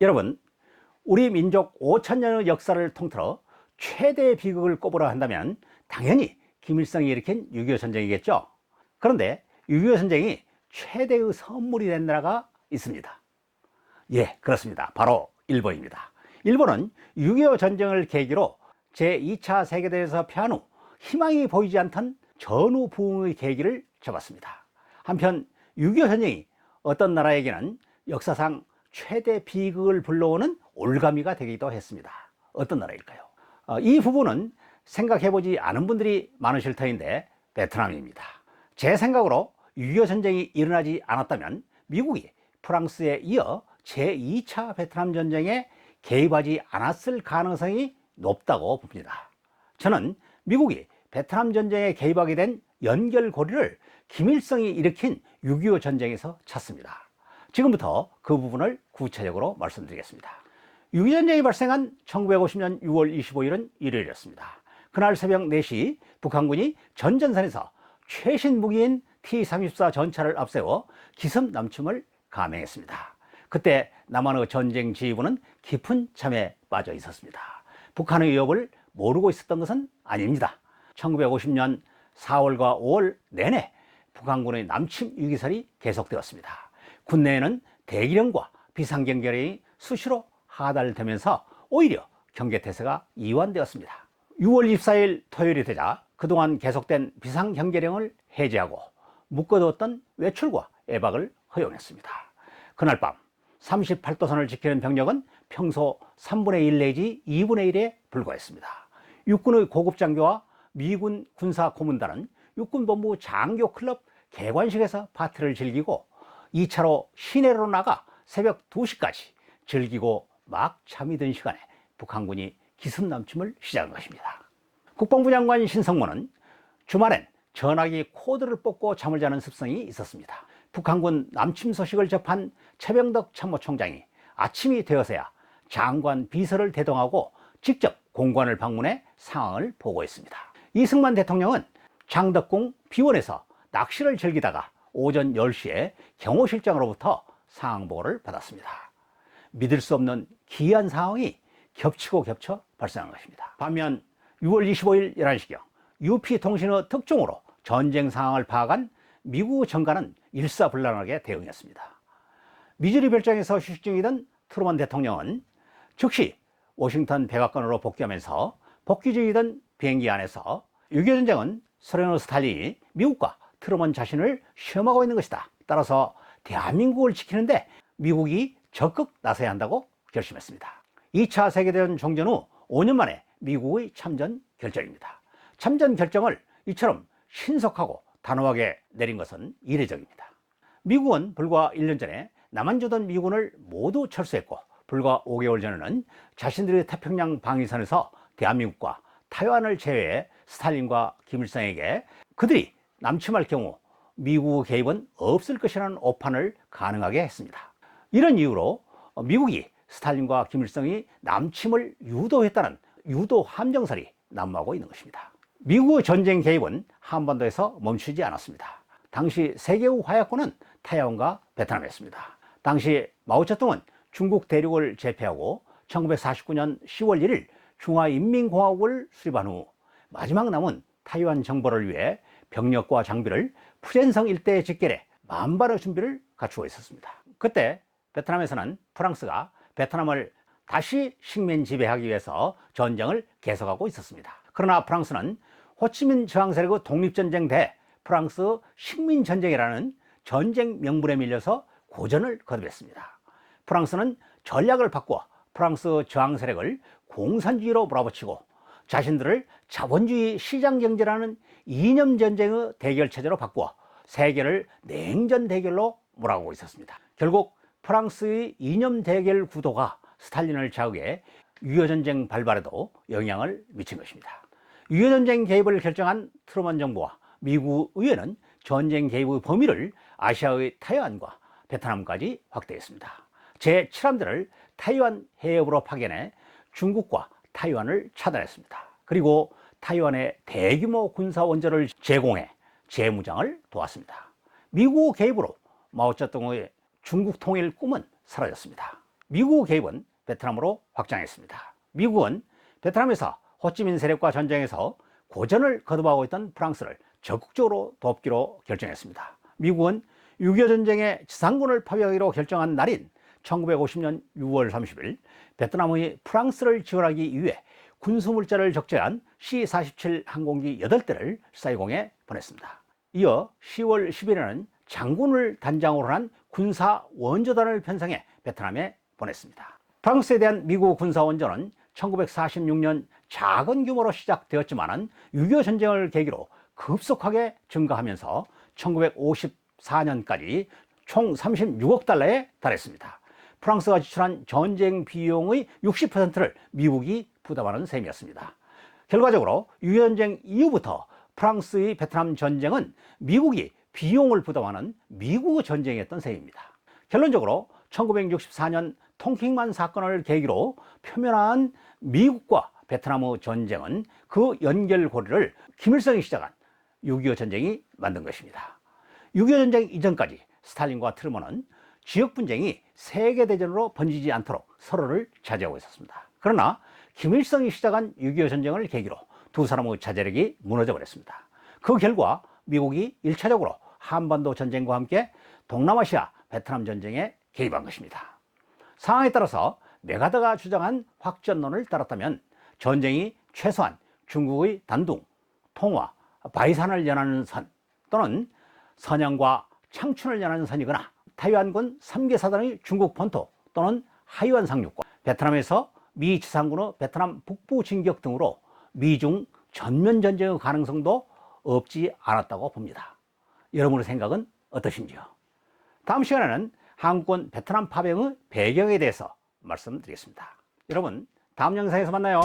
여러분, 우리 민족 5천년의 역사를 통틀어 최대의 비극을 꼽으라 한다면 당연히 김일성이 일으킨 6.25 전쟁이겠죠. 그런데 6.25 전쟁이 최대의 선물이 된 나라가 있습니다. 예, 그렇습니다. 바로 일본입니다. 일본은 6.25 전쟁을 계기로 제2차 세계대회에서 패한 후 희망이 보이지 않던 전후 부흥의 계기를 접었습니다. 한편 6.25 전쟁이 어떤 나라에게는 역사상 최대 비극을 불러오는 올가미가 되기도 했습니다. 어떤 나라일까요? 어, 이 부분은 생각해보지 않은 분들이 많으실 터인데 베트남입니다. 제 생각으로 6.25 전쟁이 일어나지 않았다면 미국이 프랑스에 이어 제2차 베트남 전쟁에 개입하지 않았을 가능성이 높다고 봅니다. 저는 미국이 베트남 전쟁에 개입하게 된 연결고리를 김일성이 일으킨 6.25 전쟁에서 찾습니다. 지금부터 그 부분을 구체적으로 말씀드리겠습니다. 6.25 전쟁이 발생한 1950년 6월 25일은 일요일이었습니다. 그날 새벽 4시 북한군이 전전선에서 최신 무기인 T-34 전차를 앞세워 기습 남침을 감행했습니다. 그때 남한의 전쟁 지휘부는 깊은 잠에 빠져 있었습니다. 북한의 위협을 모르고 있었던 것은 아닙니다. 1950년 4월과 5월 내내 북한군의 남침 유기설이 계속되었습니다. 군내에는 대기령과 비상경계령이 수시로 하달되면서 오히려 경계태세가 이완되었습니다. 6월 24일 토요일이 되자 그동안 계속된 비상경계령을 해제하고 묶어두었던 외출과 외박을 허용했습니다. 그날 밤 38도선을 지키는 병력은 평소 3분의 1 내지 2분의 1에 불과했습니다. 육군의 고급 장교와 미군 군사 고문단은 육군본부 장교 클럽 개관식에서 파티를 즐기고 2차로 시내로 나가 새벽 2시까지 즐기고 막 잠이 든 시간에 북한군이 기습남침을 시작한 것입니다. 국방부 장관 신성모는 주말엔 전화기 코드를 뽑고 잠을 자는 습성이 있었습니다. 북한군 남침 소식을 접한 최병덕 참모총장이 아침이 되어서야 장관 비서를 대동하고 직접 공관을 방문해 상황을 보고했습니다. 이승만 대통령은 장덕궁 비원에서 낚시를 즐기다가 오전 10시에 경호실장으로부터 상황 보고를 받았습니다. 믿을 수 없는 기이한 상황이 겹치고 겹쳐 발생한 것입니다. 반면 6월 25일 11시경 UP통신의 특종으로 전쟁 상황을 파악한 미국 정가는 일사불란하게 대응했습니다. 미주리 별장에서 휴식 중이던 트루먼 대통령은 즉시 워싱턴 백악관으로 복귀하면서 복귀 중이던 비행기 안에서 6.25 전쟁은 소련의 스탈린이 미국과 트루먼 자신을 시험하고 있는 것이다. 따라서 대한민국을 지키는데 미국이 적극 나서야 한다고 결심했습니다. 2차 세계대전 종전 후 5년 만에 미국의 참전 결정입니다. 참전 결정을 이처럼 신속하고 단호하게 내린 것은 이례적입니다. 미국은 불과 1년 전에 남한주던 미군을 모두 철수했고 불과 5개월 전에는 자신들의 태평양 방위선에서 대한민국과 타이완을 제외해 스탈린과 김일성에게 그들이 남침할 경우 미국 개입은 없을 것이라는 오판을 가능하게 했습니다. 이런 이유로 미국이 스탈린과 김일성이 남침을 유도했다는 유도 함정설이 난무하고 있는 것입니다. 미국의 전쟁 개입은 한반도에서 멈추지 않았습니다. 당시 세계의 화약권은 타이완과 베트남이었습니다. 당시 마오쩌둥은 중국 대륙을 제패하고 1949년 10월 1일 중화인민공화국을 수립한 후 마지막 남은 타이완 정벌을 위해 병력과 장비를 푸젠성 일대에 집결해 만발의 준비를 갖추고 있었습니다. 그때 베트남에서는 프랑스가 베트남을 다시 식민 지배하기 위해서 전쟁을 계속하고 있었습니다. 그러나 프랑스는 호치민 저항 세력의 독립전쟁 대 프랑스 식민 전쟁이라는 전쟁 명분에 밀려서 고전을 거듭했습니다. 프랑스는 전략을 바꿔 프랑스 저항 세력을 공산주의로 몰아붙이고 자신들을 자본주의 시장 경제라는 이념 전쟁의 대결 체제로 바꾸어 세계를 냉전 대결로 몰아가고 있었습니다. 결국 프랑스의 이념 대결 구도가 스탈린을 자극해 유효 전쟁 발발에도 영향을 미친 것입니다. 유효 전쟁 개입을 결정한 트루먼 정부와 미국 의회는 전쟁 개입의 범위를 아시아의 타이완과 베트남까지 확대했습니다. 제7함대를 타이완 해협으로 파견해 중국과 타이완을 차단했습니다. 그리고 타이완에 대규모 군사 원전을 제공해 재무장을 도왔습니다. 미국 개입으로 마오쩌둥의 중국 통일 꿈은 사라졌습니다. 미국 개입은 베트남으로 확장했습니다. 미국은 베트남에서 호찌민 세력과 전쟁에서 고전을 거듭하고 있던 프랑스를 적극적으로 돕기로 결정했습니다. 미국은 6.25 전쟁의 지상군을 파병하기로 결정한 날인 1950년 6월 30일 베트남의 프랑스를 지원하기 위해 군수물자를 적재한 C-47 항공기 8대를 사이공에 보냈습니다. 이어 10월 10일에는 장군을 단장으로 한 군사 원조단을 편성해 베트남에 보냈습니다. 프랑스에 대한 미국 군사 원조는 1946년 작은 규모로 시작되었지만 6.25 전쟁을 계기로 급속하게 증가하면서 1954년까지 총 36억 달러에 달했습니다. 프랑스가 지출한 전쟁 비용의 60%를 미국이 부담하는 셈이었습니다. 결과적으로 6.25 전쟁 이후부터 프랑스의 베트남 전쟁은 미국이 비용을 부담하는 미국 전쟁이었던 셈입니다. 결론적으로 1964년 통킹만 사건을 계기로 표면화한 미국과 베트남의 전쟁은 그 연결고리를 김일성이 시작한 6.25 전쟁이 만든 것입니다. 6.25 전쟁 이전까지 스탈린과 트루먼은 지역 분쟁이 세계대전으로 번지지 않도록 서로를 자제하고 있었습니다. 그러나 김일성이 시작한 6.25 전쟁을 계기로 두 사람의 자제력이 무너져 버렸습니다. 그 결과 미국이 1차적으로 한반도 전쟁과 함께 동남아시아 베트남 전쟁에 개입한 것입니다. 상황에 따라서 메가더가 주장한 확전론을 따랐다면 전쟁이 최소한 중국의 단둥, 통화, 바이산을 연하는 선 또는 선양과 창춘을 연하는 선이거나 타이완군 3개 사단의 중국 본토 또는 하이완 상륙과 베트남에서 미 지상군의 베트남 북부 진격 등으로 미중 전면 전쟁의 가능성도 없지 않았다고 봅니다. 여러분의 생각은 어떠신지요? 다음 시간에는 한국군 베트남 파병의 배경에 대해서 말씀드리겠습니다. 여러분, 다음 영상에서 만나요.